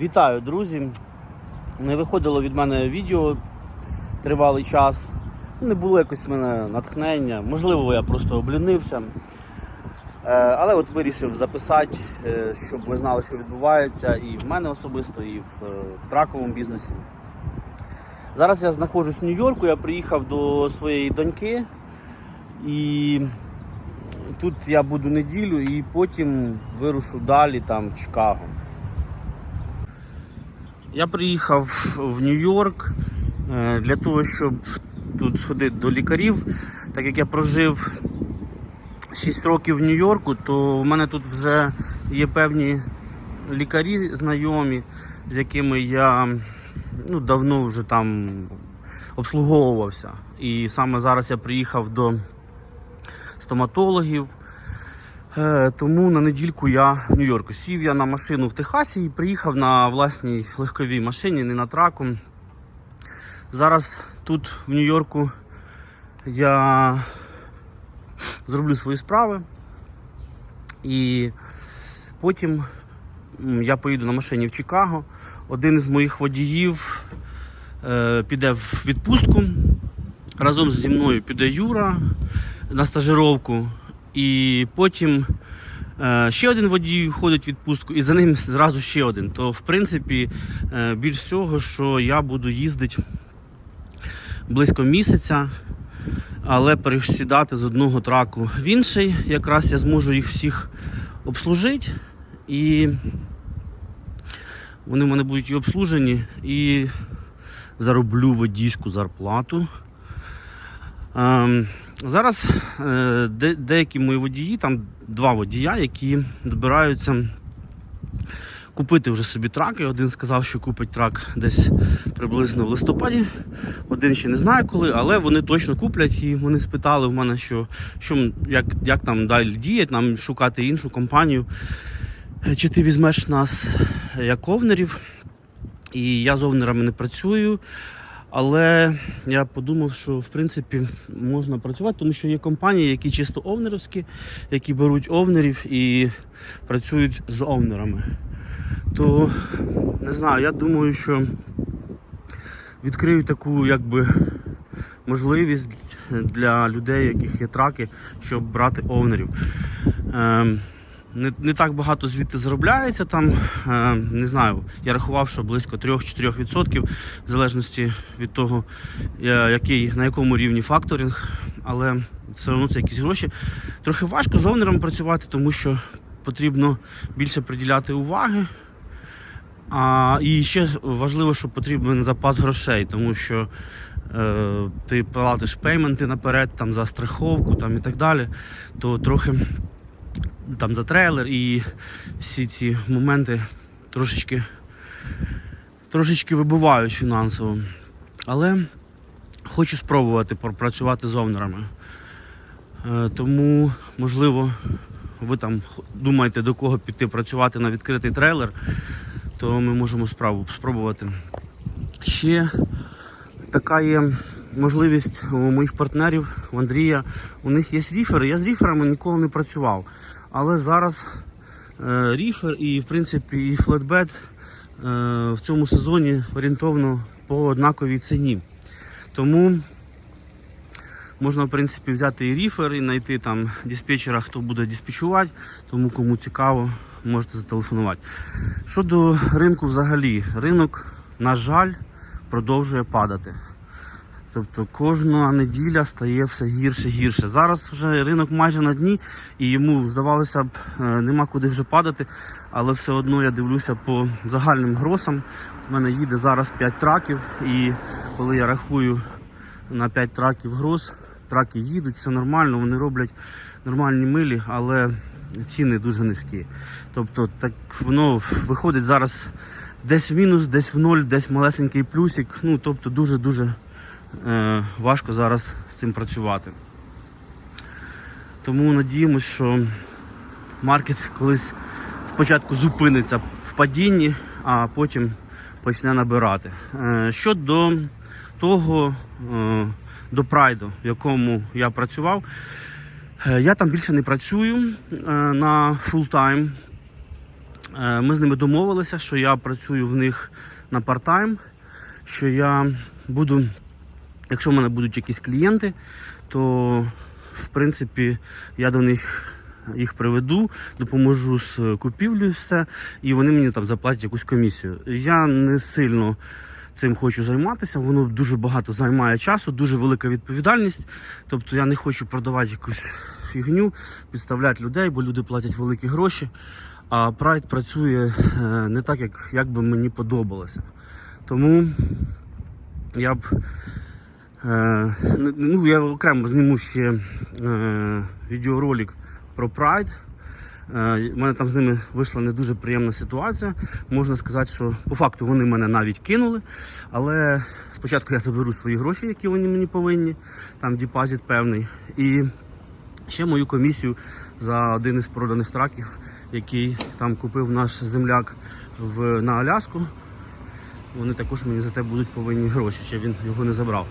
Вітаю, друзі! Не виходило від мене відео тривалий час. Не було якось в мене натхнення. Можливо, я просто облінився. Е, Але от вирішив записати, е, щоб ви знали, що відбувається і в мене особисто, і е, в траковому бізнесі. Зараз я знаходжусь в Нью-Йорку, я приїхав до своєї доньки і тут я буду неділю і потім вирушу далі там в Чикаго. Я приїхав в Нью-Йорк е, для того, щоб тут сходити до лікарів. Так як я прожив 6 років в Нью-Йорку, то в мене тут вже є певні лікарі знайомі, з якими я ну, давно вже там обслуговувався. І саме зараз я приїхав до стоматологів. Е, Тому на недільку я в Нью-Йорку. Сів я на машину в Техасі і приїхав на власній легковій машині, не на траку. Зараз тут в Нью-Йорку я зроблю свої справи. І потім я поїду на машині в Чикаго. Один із моїх водіїв е, піде в відпустку. Разом зі мною піде Юра на стажировку. І потім е, ще один водій ходить в відпустку, і за ним зразу ще один. То, в принципі, е, більш всього, що я буду їздити близько місяця, але пересідати з одного траку в інший. Якраз я зможу їх всіх обслужити. І вони в мене будуть і обслужені, і зароблю водійську зарплату. Зараз е, де, деякі мої водії, там два водія, які збираються купити вже собі траки. Один сказав, що купить трак десь приблизно в листопаді. Один ще не знає коли, але вони точно куплять. І вони спитали в мене, що, що як, як там далі діять, нам шукати іншу компанію. Чи ти візьмеш нас як овнерів? І я з овнерами не працюю. Але я подумав, що в принципі можна працювати, тому що є компанії, які чисто овнерівські, які беруть овнерів і працюють з овнерами. То не знаю, я думаю, що відкрию таку якби можливість для людей, яких є траки, щоб брати овнерів. Ем, не, не так багато звідти заробляється там. Е, не знаю, я рахував, що близько 3-4% в залежності від того, е, який, на якому рівні факторинг, але все одно це якісь гроші. Трохи важко з овнером працювати, тому що потрібно більше приділяти уваги. А, і ще важливо, що потрібен запас грошей, тому що е, ти платиш пейменти наперед там, за страховку там, і так далі, то трохи там за трейлер і всі ці моменти трошечки, трошечки вибивають фінансово. Але хочу спробувати попрацювати з овнерами. Е, Тому, можливо, ви там думаєте, до кого піти працювати на відкритий трейлер, то ми можемо справу спробувати. Ще така є можливість у моїх партнерів, у Андрія. У них є ріфери. Я з ріферами ніколи не працював. Але зараз е, ріфер і, в принципі, і флетбет е, в цьому сезоні орієнтовно по однаковій ціні. Тому можна, в принципі, взяти і ріфер, і знайти там диспетчера, хто буде диспетчувати, тому кому цікаво, можете зателефонувати. Щодо ринку взагалі, ринок, на жаль, продовжує падати. Тобто кожна неділя стає все гірше гірше. Зараз вже ринок майже на дні, і йому здавалося б, е, нема куди вже падати, але все одно я дивлюся по загальним гросам. У мене їде зараз 5 траків, і коли я рахую на 5 траків гроз, траки їдуть, все нормально, вони роблять нормальні милі, але ціни дуже низькі. Тобто так воно виходить зараз десь в мінус, десь в ноль, десь малесенький плюсик. Ну тобто дуже-дуже важко зараз з цим працювати. Тому надіємось, що маркет колись спочатку зупиниться в падінні, а потім почне набирати. Е, щодо того, е, до прайду, в якому я працював, е, я там більше не працюю е, на фултайм. Е, Ми з ними домовилися, що я працюю в них на парт-тайм, що я буду, якщо в мене будуть якісь клієнти, то в принципі я до них їх приведу, допоможу з купівлею все, і вони мені там заплатять якусь комісію. Я не сильно цим хочу займатися, воно дуже багато займає часу, дуже велика відповідальність. Тобто я не хочу продавати якусь фігню, підставляти людей, бо люди платять великі гроші. А Pride працює е, не так, як, як би мені подобалося. Тому я б ну, я окремо зніму ще е, відеоролик про Pride. Е, У мене там з ними вийшла не дуже приємна ситуація. Можна сказати, що по факту вони мене навіть кинули. Але спочатку я заберу свої гроші, які вони мені повинні, там депозит певний. І ще мою комісію за один із проданих траків, який там купив наш земляк в, на Аляску. Вони також мені за це будуть повинні гроші, ще він його не забрав.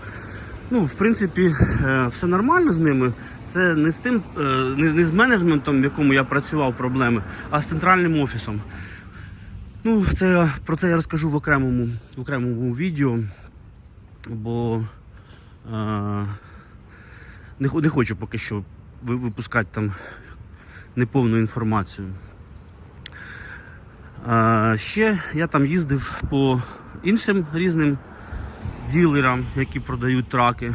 Ну, в принципі, е, все нормально з ними. Це не з тим, е, не, з менеджментом, в якому я працював проблеми, а з центральним офісом. Ну, це про це я розкажу в окремому, в окремому відео, бо е, не, не хочу поки що випускати там неповну інформацію. Е, ще я там їздив по іншим різним ділерам, які продають траки.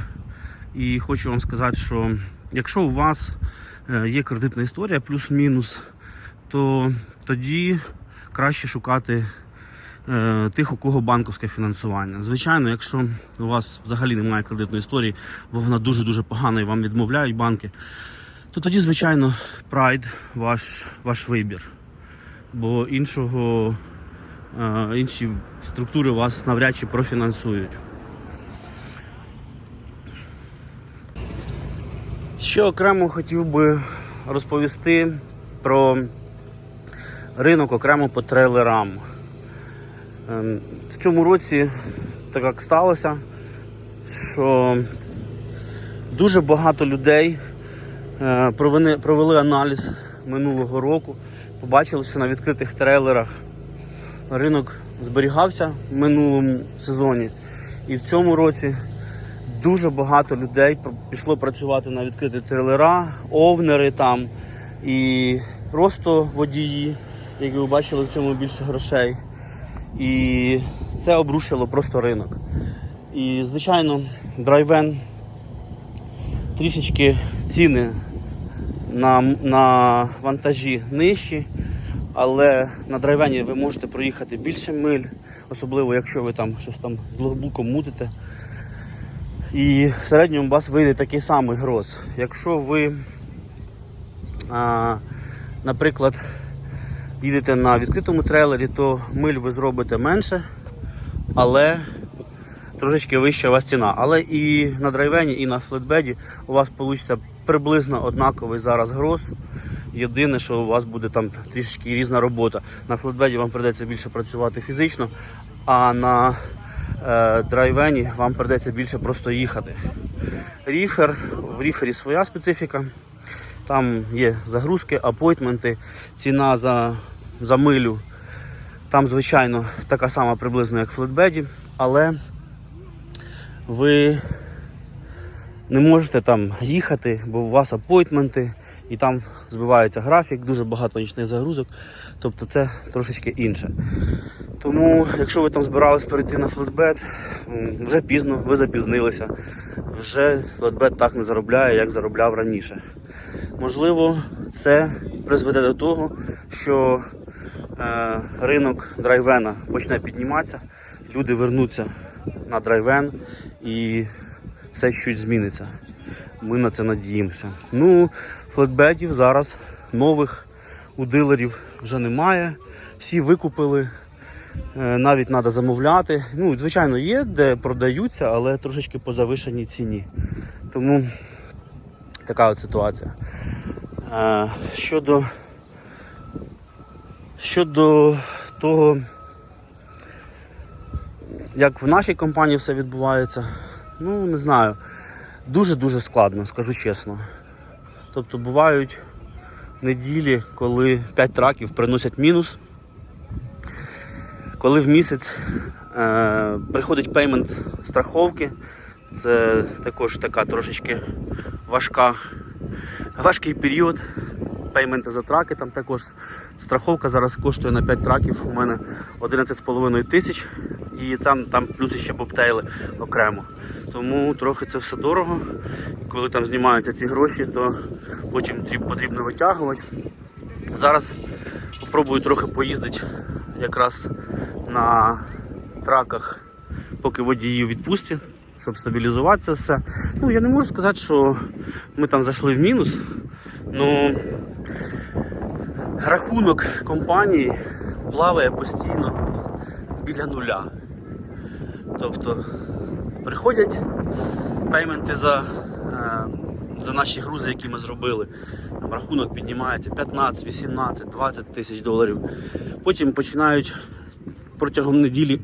І хочу вам сказати, що якщо у вас е, є кредитна історія плюс-мінус, то тоді краще шукати е, тих, у кого банковське фінансування. Звичайно, якщо у вас взагалі немає кредитної історії, бо вона дуже-дуже погана і вам відмовляють банки, то тоді, звичайно, Pride ваш, ваш вибір. Бо іншого, е, інші структури вас навряд чи профінансують. Ще окремо хотів би розповісти про ринок окремо по трейлерам. Ем, В цьому році так як сталося, що дуже багато людей е, провели аналіз минулого року, побачили, що на відкритих трейлерах ринок зберігався в минулому сезоні. І в цьому році дуже багато людей пішло працювати на відкриті трейлера, овнери там і просто водії, які ви бачили в цьому більше грошей. І це обрушило просто ринок. І, звичайно, драйвен трішечки ціни на, на вантажі нижчі, але на драйвені ви можете проїхати більше миль, особливо якщо ви там щось там з логбуком мутите. І в середньому у вас вийде такий самий гроз. Якщо ви, а, наприклад, їдете на відкритому трейлері, то миль ви зробите менше, але трошечки вища у вас ціна. Але і на драйвені, і на флетбеді у вас вийде приблизно однаковий зараз гроз. Єдине, що у вас буде там трішки різна робота. На флетбеді вам придеться більше працювати фізично, а на драйвені вам придеться більше просто їхати. Ріфер, в ріфері своя специфіка. Там є загрузки, апойтменти, ціна за, за милю. Там, звичайно, така сама приблизно, як в флетбеді, але ви не можете там їхати, бо у вас апойтменти, і там збивається графік, дуже багато нічних загрузок. Тобто це трошечки інше. Тому, якщо ви там збирались перейти на флетбет, вже пізно, ви запізнилися. Вже флетбет так не заробляє, як заробляв раніше. Можливо, це призведе до того, що е, ринок драйвена почне підніматися, люди вернуться на драйвен і все чуть зміниться. Ми на це надіємося. Ну, флетбедів зараз нових у дилерів вже немає. Всі викупили. Е, Навіть треба замовляти. Ну, звичайно, є, де продаються, але трошечки по завишеній ціні. Тому така от ситуація. Е, Щодо, щодо того, як в нашій компанії все відбувається, ну не знаю. Дуже-дуже складно, скажу чесно. Тобто бувають неділі, коли 5 траків приносять мінус, коли в місяць е, приходить пеймент страховки, це також така трошечки важка, важкий період. Пейменти за траки там також. Страховка зараз коштує на 5 траків. У мене 11,5 тисяч і там, там плюс ще бобтейли окремо. Тому трохи це все дорого. І коли там знімаються ці гроші, то потім потрібно витягувати. Зараз спробую трохи поїздити якраз на траках, поки водії у відпустці, щоб стабілізувати це все. Ну, я не можу сказати, що ми там зайшли в мінус. Ну, рахунок компанії плаває постійно біля нуля. Тобто приходять пейменти за, е, за наші грузи, які ми зробили. Там рахунок піднімається 15, 18, 20 тисяч доларів. Потім починають протягом неділі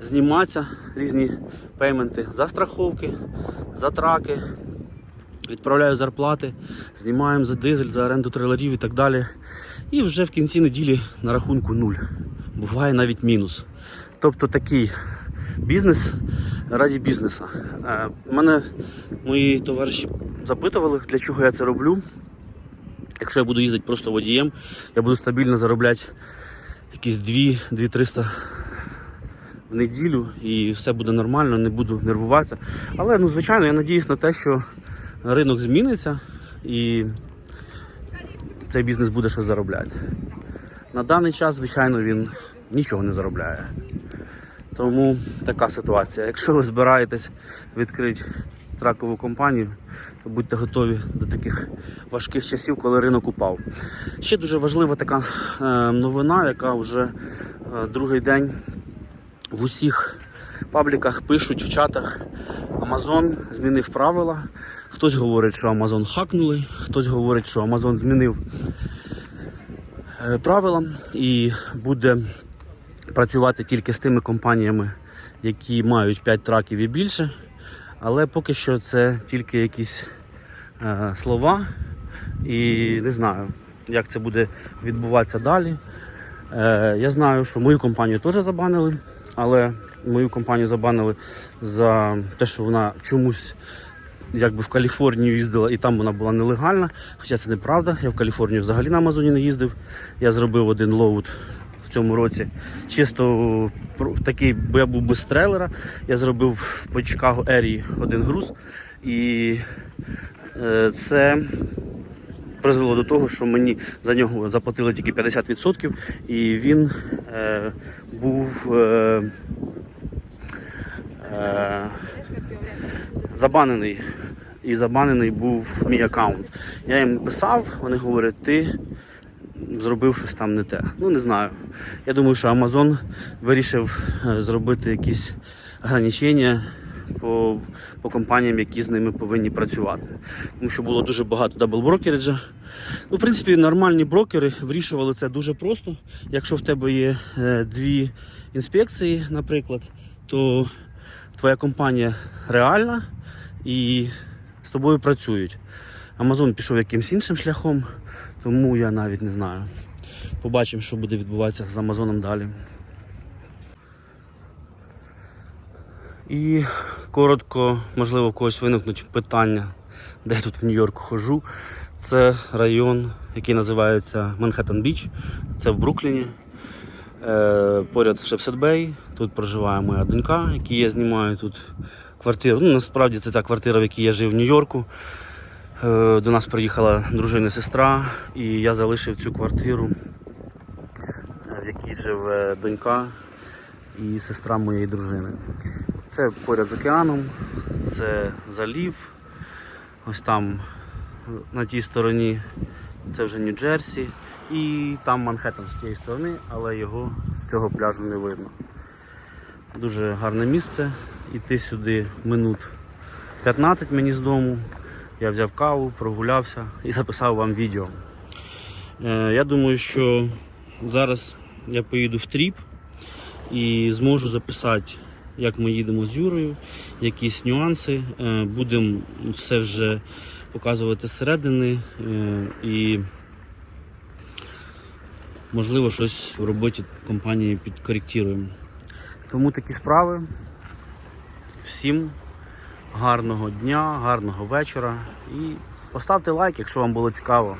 зніматися різні пейменти за страховки, за траки. Відправляю зарплати, знімаємо за дизель, за оренду трейлерів і так далі. І вже в кінці неділі на рахунку нуль. Буває навіть мінус. Тобто такий бізнес раді бізнесу. Е, Мене мої товариші запитували, для чого я це роблю. Якщо я буду їздити просто водієм, я буду стабільно заробляти якісь 2-300 в неділю і все буде нормально, не буду нервуватися. Але ну, звичайно, я надіюсь на те, що ринок зміниться і цей бізнес буде щось заробляти. На даний час, звичайно, він нічого не заробляє. Тому така ситуація. Якщо ви збираєтесь відкрити тракову компанію, то будьте готові до таких важких часів, коли ринок упав. Ще дуже важлива така е, новина, яка вже е, другий день в усіх пабліках пишуть в чатах. Amazon змінив правила. Хтось говорить, що Amazon хакнули, хтось говорить, що Amazon змінив е, правила і буде працювати тільки з тими компаніями, які мають 5 траків і більше. Але поки що це тільки якісь е, слова. І не знаю, як це буде відбуватися далі. Е, я знаю, що мою компанію теж забанили, але мою компанію забанили за те, що вона чомусь якби в Каліфорнію їздила і там вона була нелегальна. Хоча це неправда. Я в Каліфорнію взагалі на Амазоні не їздив. Я зробив один лоуд цьому році. Чисто такий, бо я був без трейлера. Я зробив по Чикаго Ері один груз. І е, це призвело до того, що мені за нього заплатили тільки 50%, і він е, був е, е, забанений. І забанений був мій аккаунт. Я їм писав, вони говорять, ти зробив щось там не те. Ну не знаю. Я думаю, що Amazon вирішив е, зробити якісь ограничення по, по компаніям, які з ними повинні працювати. Тому що було дуже багато даблброкериджа. Ну, в принципі, нормальні брокери вирішували це дуже просто. Якщо в тебе є е, дві інспекції, наприклад, то твоя компанія реальна і з тобою працюють. Amazon пішов якимось іншим шляхом, тому я навіть не знаю. Побачимо, що буде відбуватися з Амазоном далі. І коротко, можливо, у когось виникнуть питання, де я тут в Нью-Йорку хожу. Це район, який називається Манхеттен Біч. Це в Брукліні. Е, поряд з Шепсет Бей. Тут проживає моя донька, якій я знімаю тут квартиру. Ну, насправді це ця квартира, в якій я жив в Нью-Йорку. Е, До нас приїхала дружина сестра, і я залишив цю квартиру, в якій живе донька і сестра моєї дружини. Це поряд з океаном, це залів. Ось там на тій стороні це вже Нью-Джерсі. І там Манхеттен з тієї сторони, але його з цього пляжу не видно. Дуже гарне місце. Іти сюди минут 15 мені з дому. Я взяв каву, прогулявся і записав вам відео. Е, Я думаю, що зараз я поїду в тріп і зможу записати, як ми їдемо з Юрою, якісь нюанси. Е, Будемо все вже показувати зсередини. е, І можливо, щось в роботі компанії підкоректуємо. Тому такі справи. Всім гарного дня, гарного вечора і поставте лайк, якщо вам було цікаво.